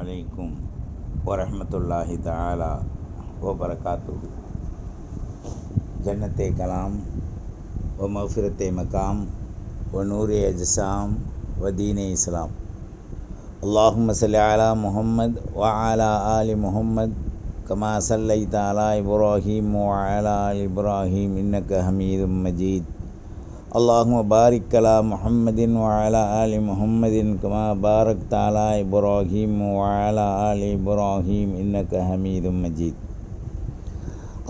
عليكم ورحمة الله تعالى وبركاته. جنت کلام و مغفرت مقام و نور أجسام و دین إسلام. اللهم صل على محمد وعلى آل محمد كما صليت على إبراهيم وعلى آل إبراهيم إنك حميد مجيد. اللهم بارك على محمد وعلى آل محمد كما باركت على إبراهيم وعلى آل إبراهيم إنك حميد مجيد.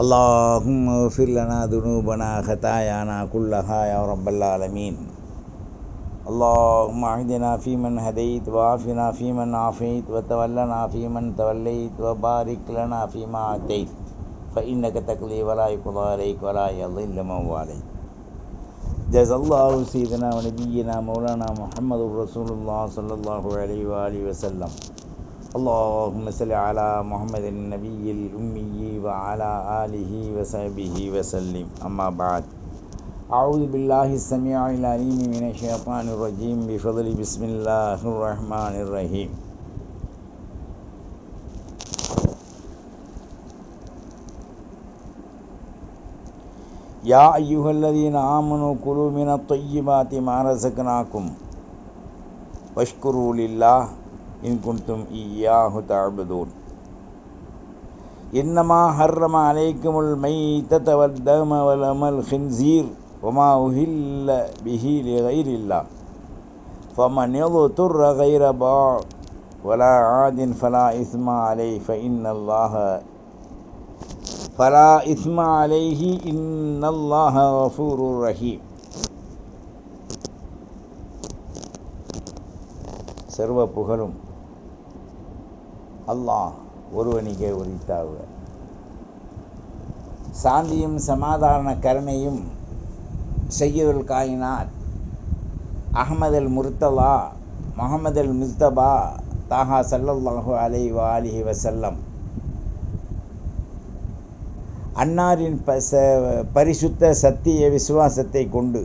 اللهم اغفر لنا ذنوبنا خطايانا كلها يا رب العالمين. اللهم اهدنا فيمن هديت وعافنا فيمن عافيت وتولنا فيمن توليت وبارك لنا فيما أتيت. فإنك تقضي ولا يقضى عليك ولا يضل من واليت. جز اللہ سیدنا و نبینا مولانا محمد رسول اللہ صلی اللہ علیہ وآلہ وسلم۔ اللہم صلی علی محمد النبی الامی وعلی آلہ وصحبہ وسلم۔ اما بعد۔ اعوذ باللہ السمیع العلیم من الشیطان الرجیم۔ بفضل بسم اللہ الرحمن الرحیم۔ يا أيها الذين آمنوا كلوا من الطيبات ما رزقناكم واشكروا لله إن كنتم إياه تعبدون. إنما حرم عليكم الميتة والدم ولم الخنزير وما أهل به لغير الله. فمن يضطر غير باع ولا عاد فلا إثم عليه فإن الله ஃபலா இஸ்மா அலைஹி இன்னல்லாஹ ரஃபூர் ரஹீம் சர்வ புகழும் அல்லாஹ் ஒருவனிகே உரித்தாக சாந்தியும் சமாதான கருணையும் செய்யுள் காயினார். அகமது அல் முர்த்தலா முகமது அல் முஸ்தபா தாஹா சல்லல்லாஹு அலை வாலிஹி வசல்லம் அன்னாரின் பரிசுத்த சத்திய விசுவாசத்தை கொண்டு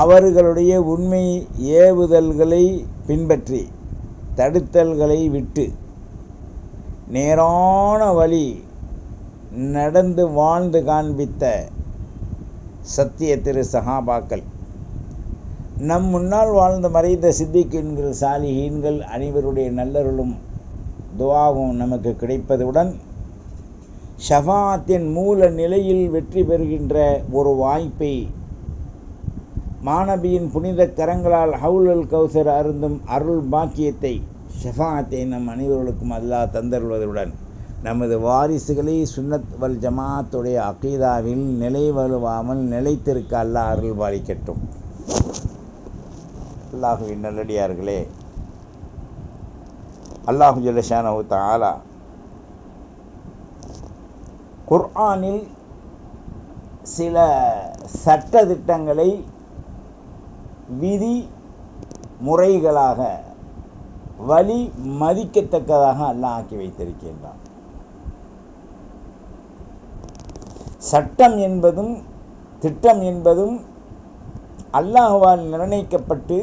அவர்களுடைய உண்மை ஏவுதல்களை பின்பற்றி தடுத்தல்களை விட்டு நேரான வழி நடந்து வாழ்ந்து காண்பித்த சத்திய திரு சகாபாக்கள். நம் முன்னால் வாழ்ந்த மறைந்த சித்திக்கின்கள் சாலிஹீன்கள் அனைவருடைய நல்லருளும் துவாவும் நமக்கு கிடைப்பதுடன் ஷஃபாத்தின் மூல நிலையில் வெற்றி பெறுகின்ற ஒரு வாய்ப்பை மாணவியின் புனித கரங்களால் ஹவுலல் கௌசர் அருந்தும் அருள் பாக்கியத்தை ஷஃபாத்தை நம் அனைவர்களுக்கும் அல்லாஹ் தந்தருவதுடன் நமது வாரிசுகளை சுன்னத் வல் ஜமாத்துடைய அகீதாவில் நிலை வலுவாமல் நிலைத்திருக்க அல்லாஹ் அருள் பாலிக்கட்டும். அல்லாஹுவின் நல்லடியார்களே அல்லாஹு ஜல்லஷானஹு தாலா குர்ஆனில் சில சட்ட திட்டங்களை விதி முறைகளாக வழி மதிக்கத்தக்கதாக அல்லாஹ் ஆக்கி வைத்திருக்கின்றான். சட்டம் என்பதும் திட்டம் என்பதும் அல்லாஹுவால் நிர்ணயிக்கப்பட்டு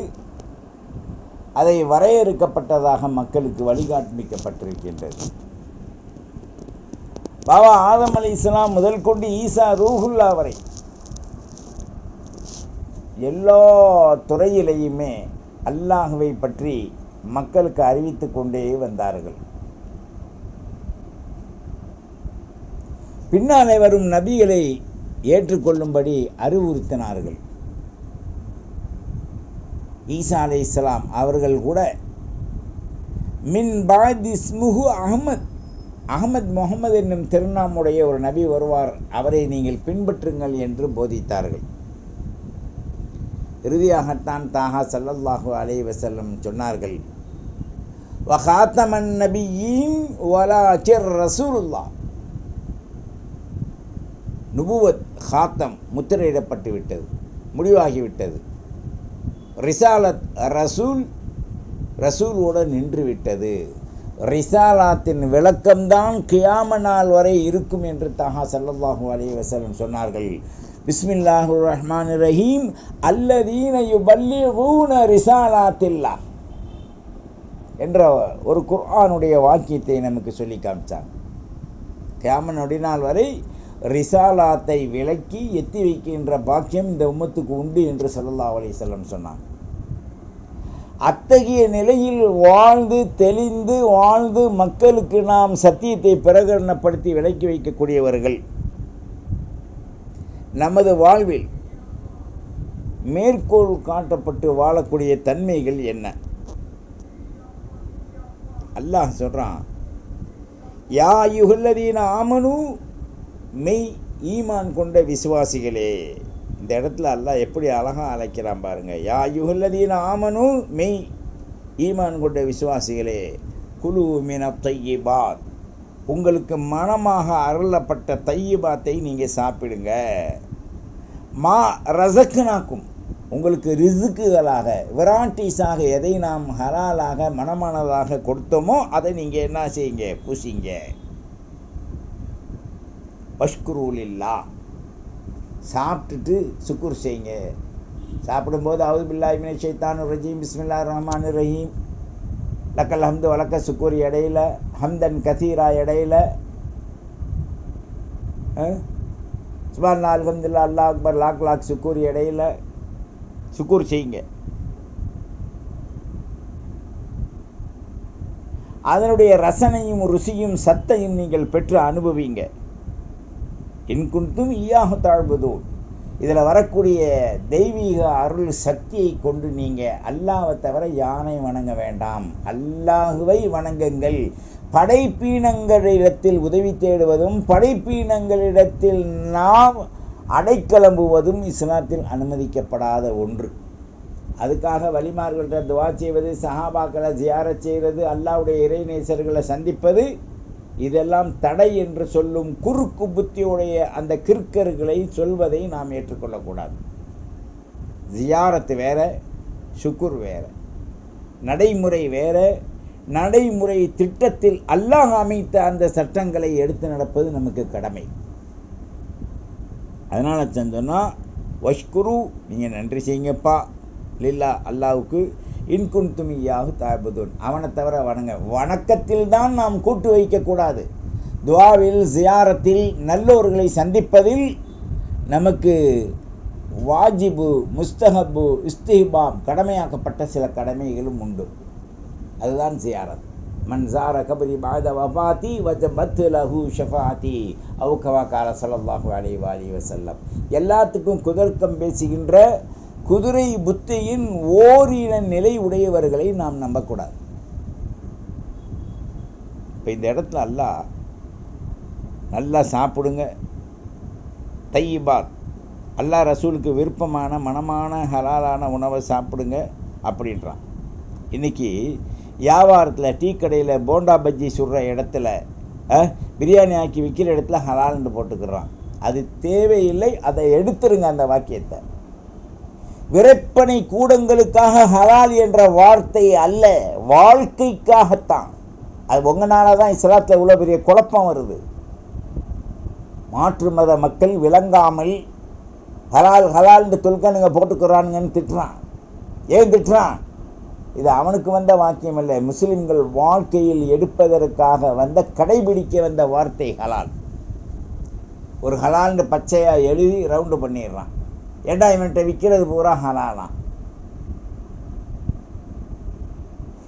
அதை வரையறுக்கப்பட்டதாக மக்களுக்கு வழிகாண்பிக்கப்பட்டிருக்கின்றது பாபா ஆதம் அலி இஸ்லாம் முதல் கொண்டு ஈசா ரூஹுல்லா வரை. எல்லா துறையிலையுமே அல்லாஹுவை பற்றி மக்களுக்கு அறிவித்து கொண்டே வந்தார்கள். பின்னாலே வரும் நபிகளை ஏற்றுக்கொள்ளும்படி அறிவுறுத்தினார்கள். ஈசா அலை இஸ்லாம் அவர்கள் கூட மின் பாத் இஸ்முஹு அகமத் அகமது முகமது என்னும் திருநாமுடைய ஒரு நபி வருவார். அவரை நீங்கள் பின்பற்றுங்கள் என்று போதித்தார்கள். இறுதியாகத்தான் தாஹா சல்லல்லாஹு அலே வசல்லம் சொன்னார்கள். வஹாத்தமன் நபியின் வலா ரசூலுல்லா நுபுவத் ஹாத்தம் முத்திரையிடப்பட்டு விட்டது முடிவாகிவிட்டது. ரிசாலத் ரசூல் ரசூலோடு நின்றுவிட்டது ரிசாலாத்தின் விளக்கம்தான் கியாம நாள் வரை இருக்கும் என்று தஹா சல்லல்லாஹு அலி வசலம் சொன்னார்கள். பிஸ்மில்லாஹு ரஹ்மான் ரஹீம். அல்லதீன ஊன ரிசாலாத்தில்லா என்ற ஒரு குர்ஆனுடைய வாக்கியத்தை நமக்கு சொல்லி காமிச்சாங்க. கியாம நொடிநாள் வரை ரிசாலாத்தை விலக்கி எத்தி வைக்கின்ற பாக்கியம் இந்த உம்மத்துக்கு உண்டு என்று சொல்லல்லா வழியை செல்லம் சொன்னாங்க. அத்தகைய நிலையில் வாழ்ந்து தெளிந்து வாழ்ந்து மக்களுக்கு நாம் சத்தியத்தை பிரகடனப்படுத்தி விலக்கி வைக்கக்கூடியவர்கள். நமது வாழ்வில் மேற்கோள் காட்டப்பட்டு வாழக்கூடிய தன்மைகள் என்ன? அல்லாஹ் சொல்கிறான் யா யுகல்லதீன ஆமனு மெய் ஈமான் கொண்ட விசுவாசிகளே இந்த இடத்துல அல்லாஹ் எப்படி அழகாக அழைக்கிறான் பாருங்கள் யா யுகல்லதீன ஆமனு மெய் ஈமான் கொண்ட விசுவாசிகளே குழு மின தையிபாத். உங்களுக்கு மனமாக அருளப்பட்ட தையிபாத்தை நீங்கள் சாப்பிடுங்க. மா ரசக்குனாக்கும் உங்களுக்கு ரிசுக்குகளாக விராட்டிஸாக எதை நாம் ஹலாலாக மனமானதாக கொடுத்தோமோ அதை நீங்கள் என்ன செய்யுங்க? பூசிங்க. பஷ்குரூலில்லா சாப்பிட்டுட்டு சுக்குர் செய்யுங்க. சாப்பிடும்போது அவுது பில்லாஹிமினை ஷைத்தான் ரஜீம் பிஸ்மில்லா ரஹ்மான் ரஹீம். லக்கல் ஹம்து வழக்க சுக்கூர் இடையில ஹம்தன் கசீரா இடையில சுபான் அல்ஹம்துல்லா அல்லாஹ் அக்பர் லாக் லாக் சுக்கூர் இடையில சுக்கூர் செய்யுங்க. அதனுடைய ரசனையும் ருசியும் சத்தையும் நீங்கள் பெற்று அனுபவிங்க. இன்குண்டும் ஈயாக தாழ்வதோ இதில் வரக்கூடிய தெய்வீக அருள் சக்தியை கொண்டு நீங்கள் அல்லாவை தவிர யானை வணங்க வேண்டாம். அல்லாஹுவை வணங்குங்கள். படைப்பீனங்களிடத்தில் உதவி தேடுவதும் படைப்பீனங்களிடத்தில் நாம் அடைக்கலம்புவதும் இஸ்லாத்தில் அனுமதிக்கப்படாத ஒன்று. அதுக்காக வலிமார்கள்ட்ட துவா செய்வது சஹாபாக்களை ஜியாரச் செய்கிறது அல்லாவுடைய இறைநேசர்களை சந்திப்பது இதெல்லாம் தடை என்று சொல்லும் குறுக்கு புத்தியுடைய அந்த கிற்கர்களை சொல்வதை நாம் ஏற்றுக்கொள்ளக்கூடாது. ஜியாரத்து வேற சுக்குர் வேற நடைமுறை வேற நடைமுறை திட்டத்தில் அல்லாஹ் அமைத்த அந்த சட்டங்களை எடுத்து நடப்பது நமக்கு கடமை. அதனால் சொன்னால் வஷ்குரு நீங்கள் நன்றி செய்யுங்கப்பா. லில்லா அல்லாவுக்கு இன்குன் துமியாக தாபுதூன் அவனை தவிர வணங்க. வணக்கத்தில் தான் நாம் கூட்டு வைக்கக்கூடாது. துவாவில் ஜியாரத்தில் நல்லோர்களை சந்திப்பதில் நமக்கு வாஜிபு முஸ்தஹபு இஸ்திஹிபாம் கடமையாக்கப்பட்ட சில கடமைகளும் உண்டு. அதுதான் ஜியாரத். மன்சார கபதி கபரி பாத வபாத்தி வஜ பத்து லஹு ஷஃபாத்தி அவுகவா கால சல்லல்லாஹு அலி வாலி வசல்லம் எல்லாத்துக்கும் குதர்க்கம் பேசுகின்ற குதிரை புத்தியின் ஓரின நிலை உடையவர்களை நாம் நம்பக்கூடாது. இப்போ இந்த இடத்துல அல்லா நல்லா சாப்பிடுங்க. தையிபாத் அல்லாஹ் ரசூலுக்கு விருப்பமான மனமான ஹலாலான உணவை சாப்பிடுங்க அப்படின்றான். இன்றைக்கி வியாபாரத்தில் டீ கடையில் போண்டா பஜ்ஜி சுடுற இடத்துல பிரியாணி ஆக்கி விற்கிற இடத்துல ஹலால்னு போட்டுக்கிறான். அது தேவையில்லை அதை எடுத்துருங்க அந்த வாக்கியத்தை. விற்பனை கூடங்களுக்காக ஹலால் என்ற வார்த்தை அல்ல வாழ்க்கைக்காகத்தான். அது உங்களால தான் இஸ்லாத்தில் இவ்வளோ பெரிய குழப்பம் வருது. மாற்று மத மக்கள் விளங்காமல் ஹலால் ஹலால்னு தொல்கனுங்க போட்டுக்கிறானுங்கன்னு திட்டுறான். ஏன் திட்டுறான்? இது அவனுக்கு வந்த வாக்கியம் இல்லை முஸ்லிம்கள் வாழ்க்கையில் எடுப்பதற்காக வந்த கடைபிடிக்க வந்த வார்த்தை ஹலால். ஒரு ஹலால்னு பச்சையாக எழுதி ரவுண்டு பண்ணிடுறான். ஏண்டா இவன்கிட்ட விற்கிறது பூரா ஹலாலாம்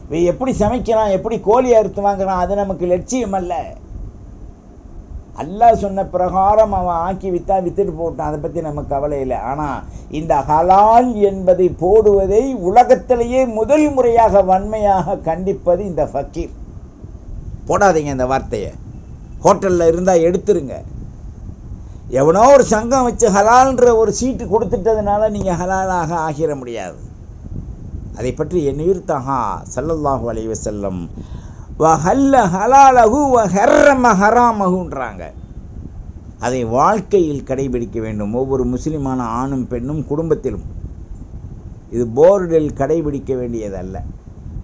இவன் எப்படி சமைக்கிறான் எப்படி கோழி அறுத்து வாங்குறான் அது நமக்கு லட்சியம் அல்ல. அல்லாஹ் சொன்ன பிரகாரம் அவன் ஆக்கி விற்றா வித்துட்டு போட்டான் அதை பற்றி நமக்கு கவலை இல்லை. ஆனால் இந்த ஹலால் என்பதை போடுவதை உலகத்திலேயே முதல் முறையாக வன்மையாக கண்டிப்பது இந்த ஃபக்கீர். போடாதீங்க இந்த வார்த்தையை. ஹோட்டலில் இருந்தால் எடுத்துருங்க. எவனோ ஒரு சங்கம் வச்சு ஹலால்ன்ற ஒரு சீட்டு கொடுத்துட்டதுனால நீங்கள் ஹலாலாக ஆகிட முடியாது. அதை பற்றி எண்ணிருத்தஹா சல்லல்லாஹு அலைஹி வ ஹல்ல ஹலாலகு வ ஹர்ரம ஹராமகுன்றாங்க அதை வாழ்க்கையில் கடைபிடிக்க வேண்டும். ஒவ்வொரு முஸ்லிமான ஆணும் பெண்ணும் குடும்பத்திலும் இது போர்டில் கடைபிடிக்க வேண்டியதல்ல.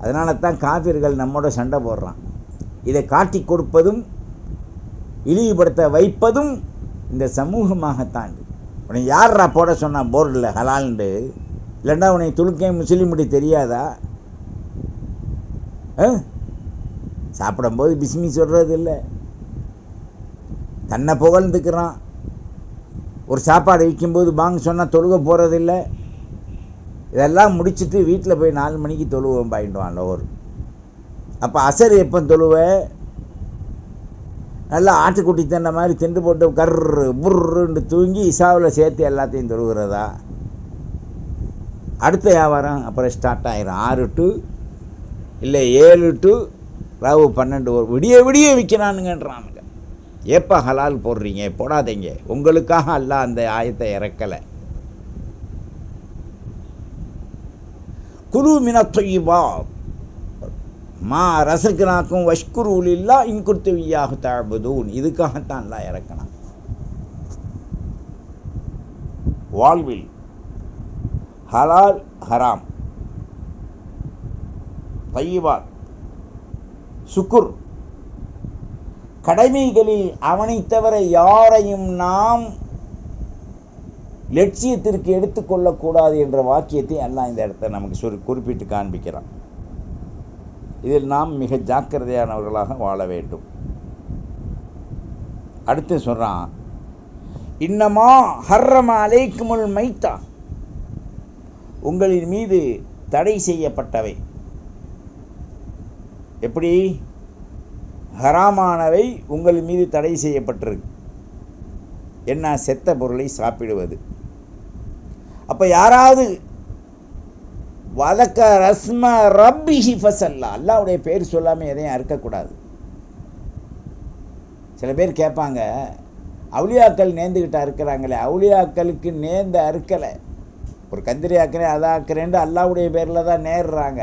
அதனால தான் காவிர்கள் நம்மோட சண்டை போடுறான். இதை காட்டி கொடுப்பதும் இழிவுபடுத்த வைப்பதும் இந்த சமூகமாகத்தான். உன்னை யார்ரா போட சொன்னால் போர்டில் ஹலால்ண்டு இல்லைண்டா உன்னை துளுக்கே முஸ்லீம் முடி தெரியாதா? ஆ? சாப்பிடும்போது பிஸ்மி சொல்கிறது இல்லை தன்னை புகழ்ந்துக்கிறான். ஒரு சாப்பாடு விற்கும்போது பாங்க சொன்னால் தொழுக போகிறதில்ல இதெல்லாம் முடிச்சுட்டு வீட்டில் போய் நாலு மணிக்கு தொழுவோம் பாயிண்டுவான் லோவர் அப்போ அசர் எப்போ தொழுவ? நல்லா ஆட்டுக்குட்டி தண்டை மாதிரி திண்டு போட்டு கர்ரு புர்ருன்னு தூங்கி இசாவில் சேர்த்து எல்லாத்தையும் தொழுகிறதா? அடுத்த வியாபாரம் அப்புறம் ஸ்டார்ட் ஆகிரும் ஆறு டு இல்லை ஏழு டு ராவு பன்னெண்டு ஒரு விடிய விடிய விற்கிறானுங்கன்றானுங்க. ஏப்பா ஹலால் போடுறீங்க? போடாதீங்க. உங்களுக்காக அல்ல அந்த ஆயத்தை இறக்கலை. குழு மின தொய்வா மா ரசகுனாக்கும் வஷ்குரு இல்லா இன்குர்த்துவியாக தாழ்பதூன் இதுக்காகத்தான் எல்லாம் இறக்கணும் வாழ்வில் ஹலால் ஹராம் தையிபாத் சுக்குர் கடமைகளில் அவனைத் தவிர யாரையும் நாம் லட்சியத்திற்கு எடுத்துக்கொள்ளக்கூடாது என்ற வாக்கியத்தை எல்லாம் இந்த இடத்த நமக்கு சொல்லி குறிப்பிட்டு காண்பிக்கிறான். இதில் நாம் மிக ஜாக்கிரதையானவர்களாக வாழ வேண்டும். அடுத்து சொல்கிறான் இன்னமா ஹர்ரம் அலைக்குமுல் மைத்தா. உங்களின் மீது தடை செய்யப்பட்டவை. எப்படி? ஹராமானவை உங்கள் மீது தடை செய்யப்பட்டிருக்கு. என்ன? செத்த பொருளை சாப்பிடுவது. அப்போ யாராவது வதக்க ரஸ்ம ரப்பிஹி ஃபசல்லா. அல்லாவுடைய பேர் சொல்லாமல் எதையும் அறுக்கக்கூடாது. சில பேர் கேட்பாங்க அவுளியாக்கள் நேர்ந்துக்கிட்டு அறுக்கிறாங்களே அவுளியாக்களுக்கு நேர்ந்து அறுக்கலை. ஒரு கந்திரி ஆக்கிறேன் அதை ஆக்கிறேன்ட்டு அல்லாவுடைய பேரில் தான் நேர்றாங்க.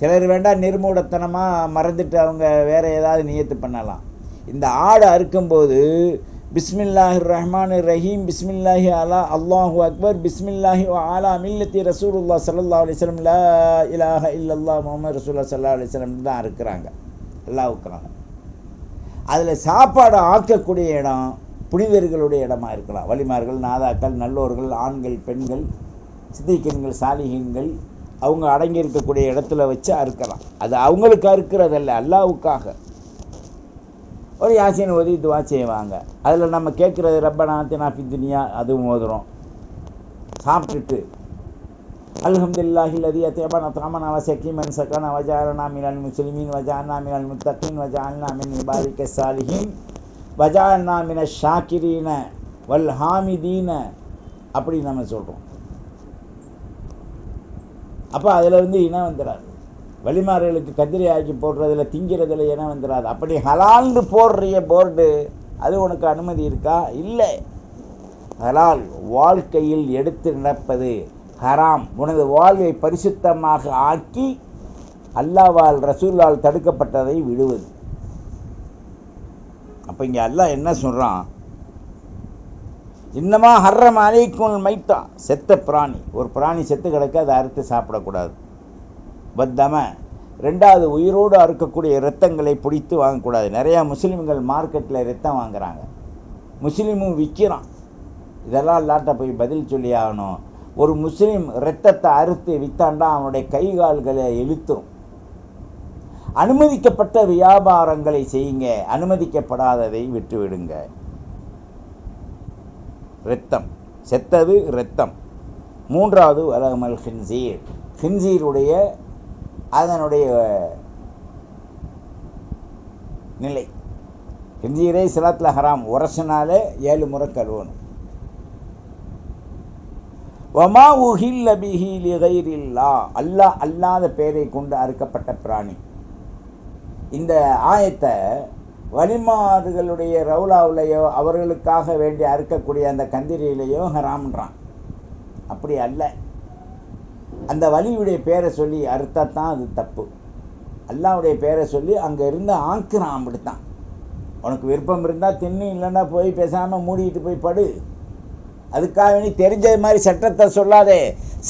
சிலர் வேண்டாம் நிர்மூடத்தனமாக மறந்துட்டு அவங்க வேறு ஏதாவது நியத்து பண்ணலாம். இந்த ஆடு அறுக்கும்போது பிஸ்மில்லாஹி ரஹ்மான் ரஹீம் பிஸ்மில்லாஹி அலா அல்லாஹூ அக்பர் பிஸ்மில்லாஹி ஆலா மில்லத்தி ரசூலுல்லா சல்லா அலிஸ்லம் லா இலாஹ இல்லல்லா முகமது ரசூல்லா சல்லா அலிஸ்லம் தான் இருக்கிறாங்க. அல்லாவுக்காக. அதில் சாப்பாடு ஆக்கக்கூடிய இடம் புனிதர்களுடைய இடமா இருக்கலாம். வலிமார்கள் நாதாக்கள் நல்லோர்கள் ஆண்கள் பெண்கள் சித்திக்கன்கள் சாலிகன்கள் அவங்க அடங்கியிருக்கக்கூடிய இடத்துல வச்சு அறுக்கலாம் அது அவங்களுக்கு அறுக்கிறதல்ல அல்லாவுக்காக. ஒரு யாசின் ஓதி துவா செய்வாங்க. அதில் நம்ம கேட்குறது ரப்பனா தினா துனியா? அதுவும் ஓதுறோம் சாப்பிட்டுட்டு. அல்ஹம்துலில்லாஹி லதி அத்தியபான தாமனா வசக்கீமன் சக்கன வஜாரனா மினல் முஸ்லிமின் வஜானா மினல் முத்தகீன் வஜானா மின் இபாரிக்க சாலிஹின் வஜானா மின ஷாக்கிரீன வல் ஹாமிதீன. அப்படி நம்ம சொல்கிறோம் அப்போ அதில் வந்து இனம் வந்துடாது வழிமார்களுக்கு கதிரை ஆக்கி போடுறதில் திங்கிறதுல இனம் வந்துடாது அப்படி ஹலால்னு போடுறிய போர்டு அது உனக்கு அனுமதி இருக்கா? இல்லை. ஹலால் வாழ்க்கையில் எடுத்து நடப்பது ஹராம். உனது வாழ்வை பரிசுத்தமாக ஆக்கி அல்லாவால் ரசூலால் தடுக்கப்பட்டதை விடுவது. அப்போ இங்கே அல்லாஹ் என்ன சொல்கிறான் இன்னமா ஹர்ரம் அலைக்குள் மைத்தான் செத்த பிராணி. ஒரு பிராணி செத்து கிடக்க அதை அறுத்து சாப்பிடக்கூடாது. பத்தம ரெண்டாவது உயிரோடு அறுக்கக்கூடிய இரத்தங்களை பிடித்து வாங்கக்கூடாது. நிறையா முஸ்லீம்கள் மார்க்கெட்டில் ரத்தம் வாங்குறாங்க. முஸ்லீமும் விற்கிறான் இதெல்லாம் இல்லாட்ட போய் பதில் சொல்லி ஆகணும். ஒரு முஸ்லீம் இரத்தத்தை அறுத்து வித்தாண்டா அவனுடைய கை கால்களை இழுத்துரும். அனுமதிக்கப்பட்ட வியாபாரங்களை செய்யுங்க. அனுமதிக்கப்படாததை விட்டுவிடுங்க. இரத்தம். செத்தது இரத்தம். மூன்றாவது வலகமல் ஹின்சீர் ஹின்சீருடைய அதனுடைய நிலை. ஹின்சீரே சிலாத்தில் ஹராம். உரசினாலே ஏழு முறை கழுவணும். ஒமா உஹில்ல பிஹி லிகைரில்லா. அல்லாஹ் அல்லாத பெயரை கொண்டு அறுக்கப்பட்ட பிராணி. இந்த ஆயத்தை வலிமார்களுடைய ரவுலாவிலையோ அவர்களுக்காக வேண்டி அறுக்கக்கூடிய அந்த கந்திரியிலையோ ஹராம்ன்றான். அப்படி அல்ல. அந்த வலியுடைய பேரை சொல்லி அறுத்தா தான் அது தப்பு. அல்லாவுடைய பேரை சொல்லி அங்கே இருந்து ஆக்குறான் அப்படித்தான். உனக்கு விருப்பம் இருந்தால் தின்னு இல்லைன்னா போய் பேசாமல் மூடிக்கிட்டு போய் படு. அதுக்காக நீ தெரிஞ்ச மாதிரி சட்டத்தை சொல்லாதே.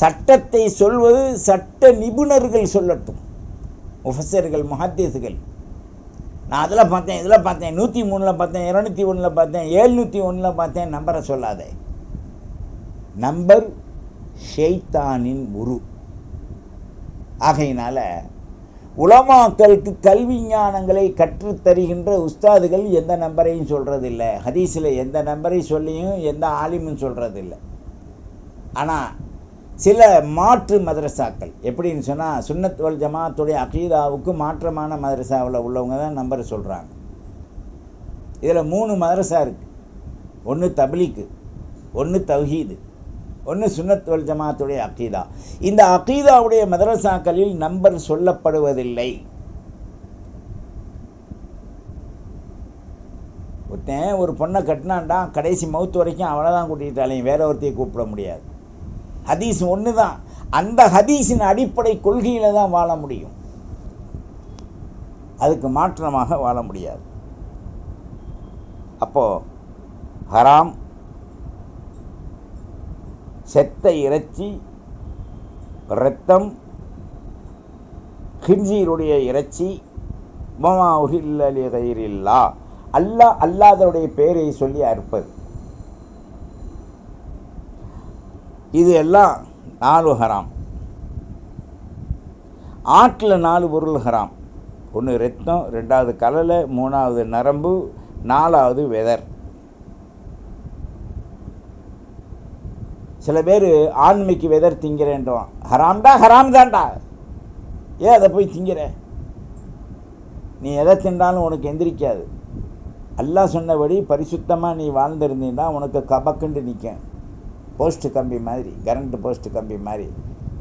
சட்டத்தை சொல்வது சட்ட நிபுணர்கள் சொல்லட்டும். முஃபஸர்கள் முஹத்தீஸுகள் நான் அதில் பார்த்தேன் இதில் பார்த்தேன் நூற்றி மூணில் பார்த்தேன் இரநூத்தி ஒன்றில் பார்த்தேன் ஏழ்நூற்றி ஒன்றில் பார்த்தேன் நம்பரை சொல்லாதே. நம்பர் ஷெய்தானின் உரு. ஆகையினால உலமாக்களுக்கு கல்வி ஞானங்களை கற்றுத் தருகின்ற உஸ்தாதுகள் எந்த நம்பரையும் சொல்கிறதில்ல ஹதீஸில் எந்த நம்பரை சொல்லியும் எந்த ஆலிமும் சொல்கிறதில்ல ஆனால் சில மாற்று மதரசாக்கள் எப்படின்னு சொன்னால் சுன்னத் வல் ஜமாத்துடைய அகீதாவுக்கு மாற்றமான மதரசாவில் உள்ளவங்க தான் நம்பர் சொல்கிறாங்க இதில் மூணு மதரசா இருக்குது ஒன்று தபிலிக்கு ஒன்று தௌஹீது ஒன்று சுன்னத்வல் ஜமாத்துடைய அகீதா. இந்த அகீதாவுடைய மதரசாக்களில் நம்பர் சொல்லப்படுவதில்லை. ஒருத்தன் ஒரு பொண்ணை கட்டினான்டா கடைசி மவுத்து வரைக்கும் அவளை தான் கூட்டிகிட்டாலையும் வேற ஒருத்தையை கூப்பிட முடியாது. ஹதீஸ் ஒன்று தான் அந்த ஹதீஸின் அடிப்படை கொள்கையில் தான் வாழ முடியும். அதுக்கு மாற்றமாக வாழ முடியாது. அப்போ ஹராம் செத்த இறைச்சி இரத்தம் ஹின்சீருடைய இறைச்சி மமா உஹில்லி கயிறில்லா அல்லாஹ் பெயரை சொல்லி அறுப்பது. இது எல்லாம் நாலு ஹராம். ஆட்டில் நாலு பொருள் ஹராம். ஒன்று ரத்தம் ரெண்டாவது கலலை மூணாவது நரம்பு நாலாவது வெதர். சில பேர் ஆண்மைக்கு வெதர் திங்கிறேன்றோம். ஹராம்டா ஹராம் தான்டா ஏன் அதை போய் திங்கிற? நீ எதை தின்றாலும் உனக்கு எந்திரிக்காது. அல்லாஹ் சொன்னபடி பரிசுத்தமாக நீ வாழ்ந்திருந்தீன்னா உனக்கு கபக்குண்டு நிற்கும் போஸ்ட்டு கம்பி மாதிரி கரண்ட்டு போஸ்ட்டு கம்பி மாதிரி.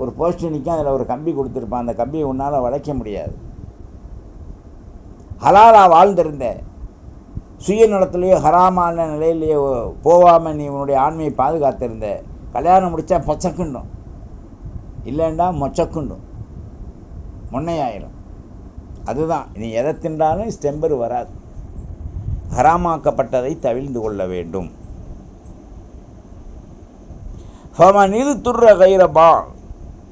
ஒரு போஸ்ட்டு நிற்கும் அதில் ஒரு கம்பி கொடுத்துருப்பான். அந்த கம்பியை உன்னால் வளைக்க முடியாது. ஹலாலாக வாழ்ந்திருந்த. சுயநலத்திலேயோ ஹராமான நிலையிலேயோ போகாமல் நீ உன்னுடைய ஆண்மையை பாதுகாத்திருந்த. கல்யாணம் முடித்தா பொச்சக்குண்டும். இல்லைண்டா மொச்சக்குண்டும். முன்னையாயிரும். அதுதான். நீ எதை தின்றாலும் ஸ்டெம்பர் வராது. ஹராமாக்கப்பட்டதை தவிழ்ந்து கொள்ள வேண்டும். ஃபமனில் துர்ர கைரபா.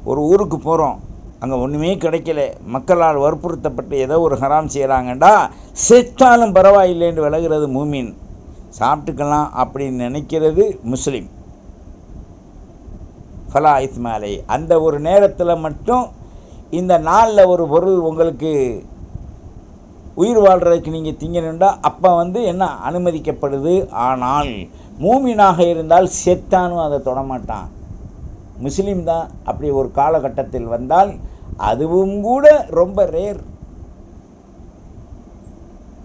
ஒரு ஊருக்கு போகிறோம் அங்கே ஒன்றுமே கிடைக்கல. மக்களால் வற்புறுத்தப்பட்டு ஏதோ ஒரு ஹராம் செய்கிறாங்கண்டா செத்தாலும் பரவாயில்லைன்னு விலகிறது மூமின். சாப்பிட்டுக்கலாம் அப்படின்னு நினைக்கிறது முஸ்லீம். ஃபலா இஸ்மாலை. அந்த ஒரு நேரத்தில் மட்டும் இந்த நாளில் ஒரு பொருள் உங்களுக்கு உயிர் வாழ்கிறதுக்கு நீங்கள் திங்கணுண்டா அப்போ வந்து என்ன அனுமதிக்கப்படுது? ஆனால் மூமினாக இருந்தால் செத்தானும் அதை தொடமாட்டான். முஸ்லீம் தான் அப்படி ஒரு காலகட்டத்தில் வந்தால் அதுவும் கூட ரொம்ப ரேர்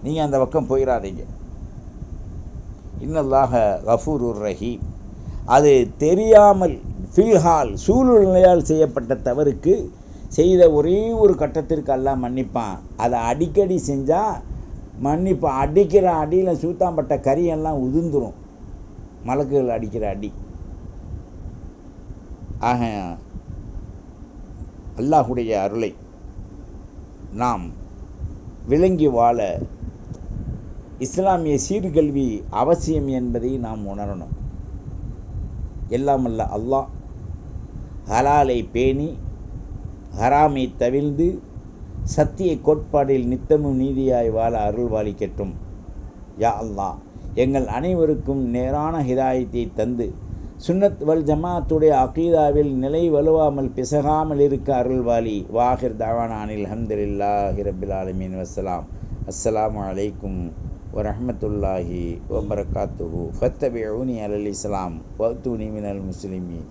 நீங்கள் அந்த பக்கம் போயிடாதீங்க இன்னல்லாக கஃபூர் ரஹீம். அது தெரியாமல் ஃபில்ஹால் சூழ்நிலையால் செய்யப்பட்ட தவறுக்கு செய்த ஒரே ஒரு கட்டத்திற்கு எல்லாம் மன்னிப்பான். அதை அடிக்கடி செஞ்சால் மன்னிப்பான் அடிக்கிற அடியில் சூத்தாம்பட்ட கரியெல்லாம் உதிர்ந்துடும் மலக்குகள் அடிக்கிற அடி. ஆக அல்லாஹுடைய அருளை நாம் விளங்கி வாழ இஸ்லாமிய சீர்கல்வி அவசியம் என்பதை நாம் உணரணும். எல்லாம் அல்ல அல்லாஹ் ஹலாலை பேணி ஹராமை தவிழ்ந்து சத்திய கோட்பாடில் நித்தமும் நீதியாய் வாழ அருள்வாளிக்கட்டும். யா அல்லா எங்கள் அனைவருக்கும் நேரான ஹிதாயத்தை தந்து சுன்னத் வல் ஜமாத்துடைய அகீதாவில் நிலை வலுவாமல் பிசகாமல் இருக்க அருள்வாளி. வாஹிர் தவானானில் அஹமதுல்லாஹி ரபில் ஆலமீன். வசலாம் அஸ்ஸலாமு அலைக்கும் வரஹமத்துல்லாஹி வபரகாத்துஹு. ஃபத்தபிஊனி அலல் இஸ்லாம். வத்தூனி மினல் முஸ்லிமீன்.